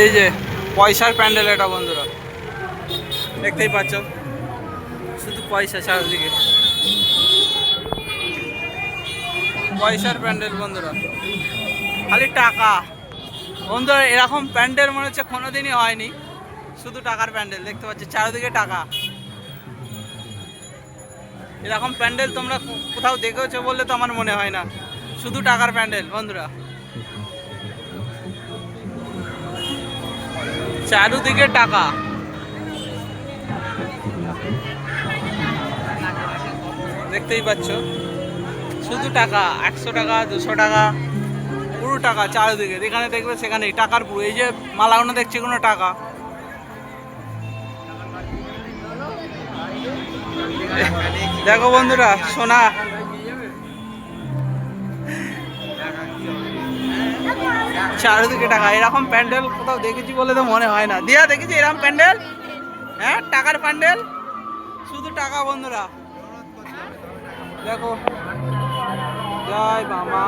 এই যে পয়সার প্যান্ডেল এটা বন্ধুরা। দেখতেই পাচ্ছ। শুধু পয়সা চারদিকে। পয়সার প্যান্ডেল বন্ধুরা। খালি টাকা। বন্ধুরা, এরকম প্যান্ডেল মনে হচ্ছে কোনোদিনই হয়নি। শুধু টাকার প্যান্ডেল, দেখতে পাচ্ছি, চারিদিকে টাকা। এরকম প্যান্ডেল তোমরা কোথাও দেখেছ বললে তো আমার মনে হয় না। শুধু টাকার প্যান্ডেল, বন্ধুরা। চারুদিকে টাকা। দেখতেই পাচ্ছ? শুধু টাকা, একশো টাকা, দুশো টাকা, পুরো টাকা চারিদিকে। যেখানে দেখবে সেখানেই টাকার পুরো। এই যে মালাগুলো দেখছি কোনো টাকা। দেখো বন্ধুরা, সোনা। চারিদিকে টাকা, এরকম প্যান্ডেল কোথাও দেখেছি বলে তো মনে হয় না। দিয়া দেখেছি এরকম প্যান্ডেল? হ্যাঁ টাকার প্যান্ডেল? শুধু টাকা, বন্ধুরা। দেখো। জয় মামা